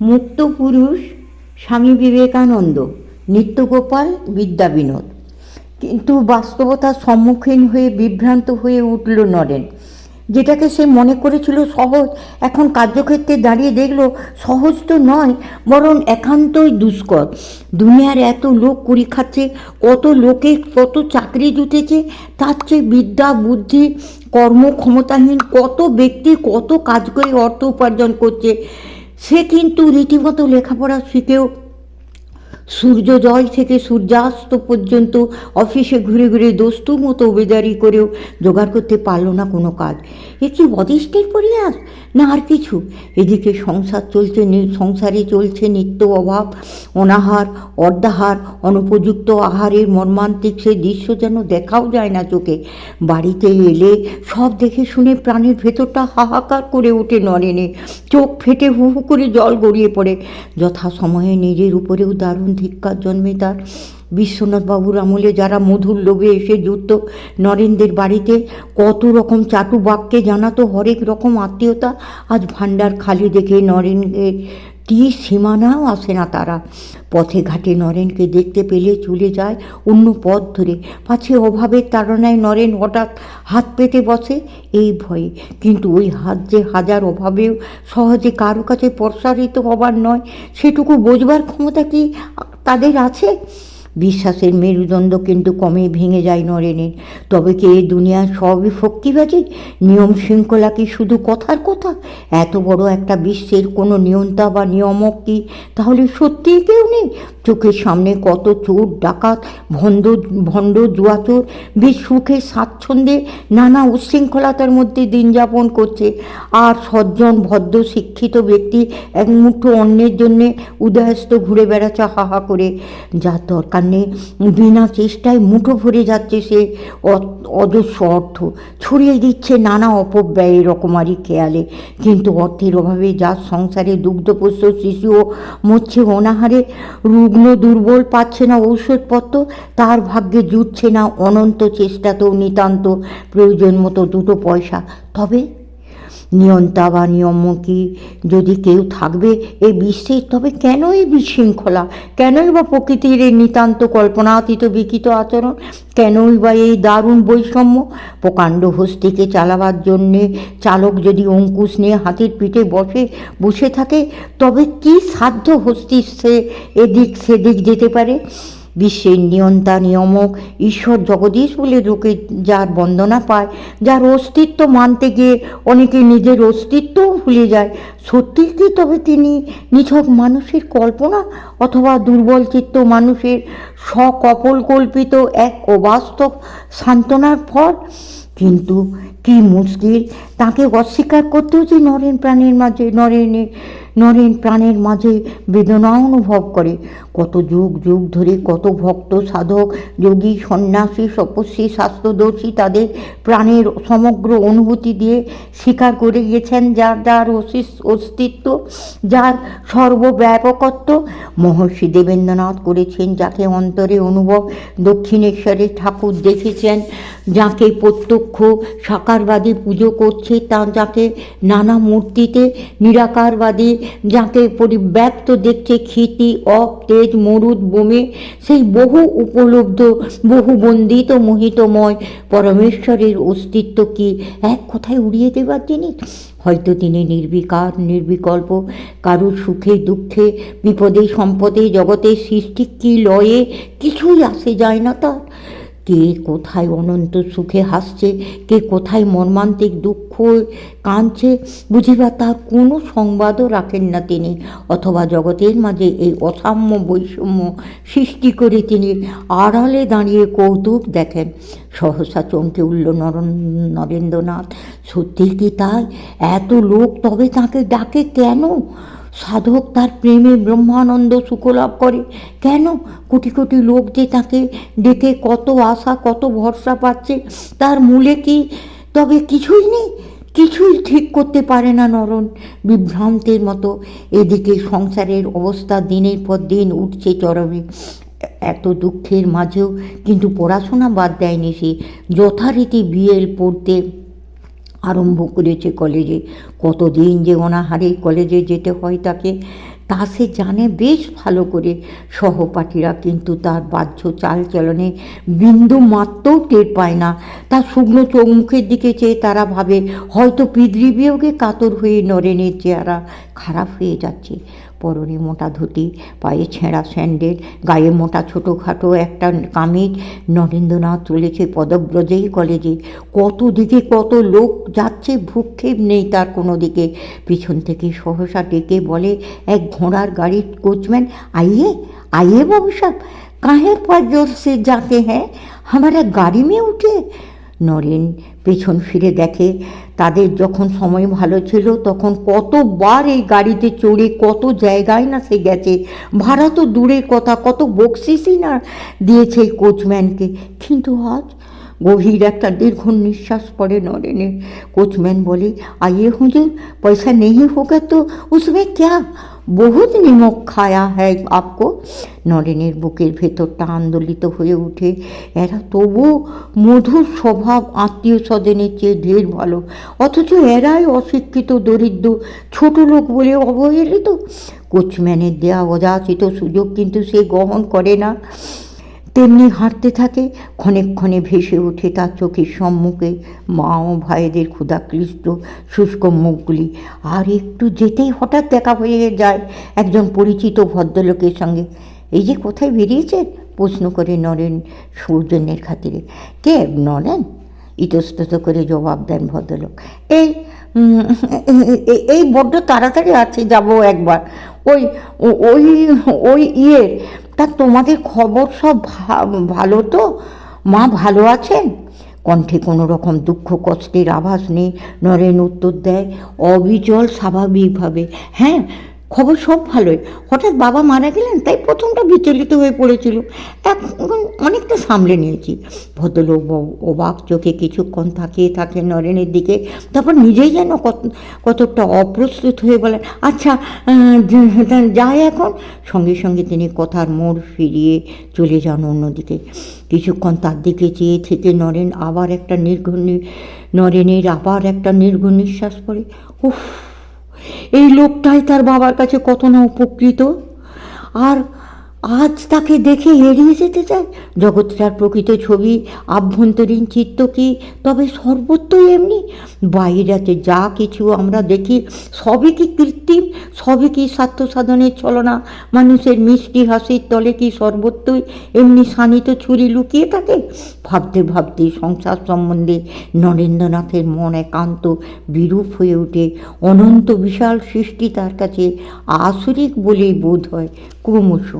মুক্ত পুরুষ স্বামী বিবেকানন্দ, নিত্যগোপাল বিদ্যা বিনোদ কিন্তু বাস্তবতার সম্মুখীন হয়ে বিভ্রান্ত হয়ে উঠল নরেন, যেটাকে সে মনে করেছিল সহজ। এখন কার্যক্ষেত্রে দাঁড়িয়ে দেখল সহজ তো নয়, বরং একান্তই দুষ্কর। দুনিয়ার এত লোক কুড়ি খাচ্ছে, কত লোকে কত চাকরি জুটেছে, তার চেয়ে বিদ্যা, বুদ্ধি, কর্মক্ষমতাহীন কত ব্যক্তি কত কাজ করে অর্থ উপার্জন করছে। সে কিন্তু রীতিমতো লেখাপড়া শিখেও সূর্যোদয় থেকে সূর্যাস্ত পর্যন্ত অফিসে ঘুরে ঘুরে দস্তুর মতো ওবেদারি করেও জোগাড় করতে পারল না কোনো কাজ। এ কি অদৃষ্টের পরিহাস? না আর কিছু। এদিকে সংসার চলছে সংসারে চলছে নিত্য অভাব, অনাহার, অর্ধাহার, অনুপযুক্ত আহারের মর্মান্তিক সে দৃশ্য যেন দেখাও যায় না চোখে। বাড়িতে এলে সব দেখে শুনে প্রাণের ভেতরটা হাহাকার করে ওঠে নরেনে চোখ ফেটে হু হু করে জল গড়িয়ে পড়ে। যথা সময়ে নিজের উপরেও দারুণ ধিক্কার জন্মে বিশ্বনাথ বাবুর আমলে যারা মধুর লোভে এসে জুটত নরেনদের বাড়িতে কত রকম চাটু বাক্যে জানাতো হরেক রকম আত্মীয়তা, আজ ভাণ্ডার খালি দেখে নরেনের টি সীমানাও আসে না তারা। পথে ঘাটে নরেনকে দেখতে পেলে চলে যায় অন্য পথ ধরে। পাছে অভাবের তাড়নায় নরেন হঠাৎ হাত পেতে বসে এই ভয়ে। কিন্তু ওই হাত যে হাজার অভাবেও সহজে কারও কাছে প্রসারিত হবার নয়, সেটুকু বোঝবার ক্ষমতা কি তাদের আছে? বিশ্বাসের মেরুদণ্ড কিন্তু কমে ভেঙে যায় নরেনের। তবে কি এই দুনিয়ার সবই ফক্কিবাজি? নিয়ম শৃঙ্খলা কি শুধু কথার কথা? এত বড় একটা বিশ্বের কোনো নিয়ন্তা বা নিয়মক কি? তাহলে সত্যিই কেউ নেই? চোখের সামনে কত চোর, ডাকাত, ভণ্ড ভণ্ড, জুয়াচোর, বেশ সুখে স্বাচ্ছন্দ্যে নানা উচ্ছৃঙ্খলতার মধ্যে দিন যাপন করছে। আর সজ্জন, ভদ্র, শিক্ষিত ব্যক্তি এক মুঠো অন্যের জন্যে উদয়স্ত ঘুরে বেড়াচ্ছে হা হা করে। যার দরকার নেই বিনা চেষ্টায় মুঠো ভরে যাচ্ছে সে অজস্র অর্থ। ছড়িয়ে দিচ্ছে নানা অপব্যয় রকমারি খেয়ালে। কিন্তু অর্থের অভাবে যার সংসারে দুগ্ধপোষ্য শিশুও মরছে অনাহারে রুগ্ন দুর্বল পাচ্ছে না ঔষধপত্র, তার ভাগ্যে জুটছে না অনন্ত চেষ্টাতেও নিতান্ত প্রয়োজন মতো দুটো পয়সা। তবে নিয়ন্তা বা নিয়মকি যদি কেউ থাকবে এই বিশ্বে, তবে কেন এই বিশৃঙ্খলা? কেনই বা প্রকৃতির এই নিতান্ত কল্পনাতীত বিকৃত আচরণ? কেনই বা এই দারুণ বৈষম্য? প্রকাণ্ড হস্তিকে চালাবার জন্যে চালক যদি অঙ্কুশ নিয়ে হাতির পিঠে বসে বসে থাকে, তবে কি সাধ্য হস্তির সে এদিক সেদিক যেতে পারে? বিশ্বের নিয়ন্তা নিয়মক ঈশ্বর জগদীশ বলে লোকে যার বন্দনা পায়, যার অস্তিত্ব মানতে গিয়ে অনেকে নিজের অস্তিত্বও ভুলে যায়। সত্যি কি তবে তিনি নিছক মানুষের কল্পনা অথবা দুর্বল চিত্ত মানুষের সকপল কল্পিত এক অবাস্তব সান্ত্বনার ফল? কিন্তু কি মুশকিল, তাকে অস্বীকার করতেও যে নরেন প্রাণের মাঝে, নরেনের, নরেন প্রাণের মাঝে বেদনা অনুভব করে। কত যুগ যুগ ধরে কত ভক্ত, সাধক, যোগী, সন্ন্যাসী, তপস্বী, স্বাস্থ্যদর্শী তাদের প্রাণের সমগ্র অনুভূতি দিয়ে স্বীকার করে গেছেন যার যার অস্তিত্ব, যার সর্বব্যাপকত্ব মহর্ষি দেবেন্দ্রনাথ করেছেন, যাকে অন্তরে অনুভব দক্ষিণেশ্বরের ঠাকুর দেখেছেন, যাকে প্রত্যক্ষ সাকারবাদী পুজো করছে, তা, যাকে নানা মূর্তিতে নিরাকারবাদী, যাকে পরিব্যাপ্ত দেখছে, ক্ষিতি, অপ, তেজ মরুদ বোমে সেই বহু উপলব্ধ, বহু বন্দিত মোহিতময় পরমেশ্বরের অস্তিত্ব কি এক কথায় উড়িয়ে দেবার জিনিস? হয়তো তিনি নির্বিকার, নির্বিকল্প, কারুর সুখে, দুঃখে, বিপদে, সম্পদে জগতের সৃষ্টি কি লয়ে কিছুই আসে যায় না তার। কে কোথায় অনন্ত সুখে হাসছে, কে কোথায় মর্মান্তিক দুঃখ কাঁদছে, বুঝিবা তার কোনো সংবাদও রাখেন না তিনি। অথবা জগতের মাঝে এই অসাম্য বৈষম্য সৃষ্টি করে তিনি আড়ালে দাঁড়িয়ে কৌতুক দেখেন। সহসা চমকে উঠল নরন নরেন্দ্রনাথ, সত্যি কি তাই? এত লোক তবে তাকে ডাকে কেন? সাধক তার প্রেমে ব্রহ্মানন্দ সুখলাভ করে। কেন? কোটি কোটি লোক যে তাকে দেখে কত আশা, কত ভরসা পাচ্ছে, তার মূলে কি? তবে কিছুই নেই। কিছুই ঠিক করতে পারে না নরন বিভ্রান্তের মতো এদিকে সংসারের অবস্থা দিনের পর দিন উঠছে চরমে। এত দুঃখের মাঝেও কিন্তু পড়াশোনা বাদ দেয়নি সে। যথারীতি বিএল পড়তে আরম্ভ করেছে কলেজে। কতদিন যে অনাহারে কলেজে যেতে হয় তাকে, তা সে জানে বেশ ভালো করে। সহপাঠীরা কিন্তু তার বাহ্য চালচলনে বিন্দু মাত্রও টের পায় না। তার শুকনো চোখ মুখের দিকে চেয়ে তারা ভাবে, হয়তো পিতৃবিয়োগে কাতর হয়ে নরেনের চেহারা খারাপ হয়ে যাচ্ছে। পরনে মোটা ধুতি পায়ে ছেঁড়া স্যান্ডেল গায়ে মোটা ছোটোখাটো একটা কামিজ নরেন্দ্রনাথ চলেছে পদব্রজেই কলেজে কত দিকে কত লোক যাচ্ছে ভূক্ষেপ নেই তার কোনো দিকে পিছন থেকে সহসা ডেকে বলে এক ঘোড়ার গাড়ির কোচম্যান आइए आइए बाबू साहब काहे पर जोर से जाते हैं हमारा गाड़ी में उठे নরেন পেছন ফিরে দেখে, তাদের যখন সময় ভালো ছিল তখন কতবার এই গাড়িতে চড়ে, কত জায়গায় না সে গেছে। ভাড়া তো দূরের কথা, কত বকশিসই না দিয়েছে এই কোচম্যানকে। কিন্তু আজ গভীর একটা দীর্ঘ নিঃশ্বাস পড়ে নরেনের। কোচম্যান বলে, আইয়ে হুজুর, পয়সা নেই হোক তো উসমে ক্যা? বহুত নিমক খায়া হ্যায় আপকো। নরেনের বুকের ভেতরটা আন্দোলিত হয়ে উঠে, এরা তবু মধুর স্বভাব আত্মীয় স্বজনের চেয়ে ঢের ভালো। অথচ এরাই অশিক্ষিত, দরিদ্র, ছোট লোক বলে অবহেলিত। কোচম্যানের দেয়া অযাচিত সুযোগ কিন্তু সে গ্রহণ করে না। তেমনি হাঁটতে থাকে, ক্ষণে ক্ষণে ভেসে ওঠে তার চোখের সম্মুখে। মা ও ভাইদের ক্ষুধাকৃষ্ট শুষ্ক মুখগুলি। আর একটু যেতেই হঠাৎ দেখা হয়ে যায় একজন পরিচিত ভদ্রলোকের সঙ্গে। এই যে কোথায় বেরিয়েছেন? প্রশ্ন করে নরেন সৌজন্যের খাতিরে। কে, নরেন? ইতস্তত করে জবাব দেন ভদ্রলোক। এই এই বড্ড তাড়াতাড়ি আছে, যাব একবার। ওই ওই ওই ইয়ে তা তোমাদের খবর সব ভালো তো? মা ভালো আছেন? কণ্ঠে কোনো রকম দুঃখ কষ্টের আভাস নেই। নরেন উত্তর দেয়, অবিচল স্বাভাবিকভাবে। হ্যাঁ খবর সব ভালোই। হঠাৎ বাবা মারা গেলেন তাই প্রথমটা বিচলিত হয়ে পড়েছিল। এখন অনেকটা সামলে নিয়েছি। ভদ্রলোক অবাক চোখে কিছুক্ষণ তাকিয়ে থাকে নরেনের দিকে। তারপর নিজেই যেন কত কতকটা অপ্রস্তুত হয়ে বলেন আচ্ছা আহ, যা- তা যাই এখন। সঙ্গে সঙ্গে তিনি কথার মোড় ফিরিয়ে চলে যান অন্যদিকে। কিছুক্ষণ তার দিকে চেয়ে থেকে নরেন আবার একটা নির্ঘূর্ণ নরেনের আবার একটা নির্ঘূর নিঃশ্বাস পড়ে। উফ! এই লোকটাই তার বাবার কাছে কত না উপকৃত। আর আজ তাকে দেখে এড়িয়ে যেতে চায়? জগৎটার প্রকৃত ছবি, আভ্যন্তরীণ চিত্ত কি? তবে সর্বত্রই এমনি। বাইরেতে যা কিছু আমরা দেখি, সবই কি কৃত্রিম? সবই কি স্বার্থ সাধনের ছলনা? মানুষের মিষ্টি হাসির তলে কি সর্বত্রই এমনি শানিত ছুরি লুকিয়ে থাকে? ভাবতে ভাবতে সংসার সম্বন্ধে নরেন্দ্রনাথের মন একান্ত বিরূপ হয়ে ওঠে। অনন্ত বিশাল সৃষ্টি তার কাছে আসরিক বলেই বোধ হয় ক্রমশ।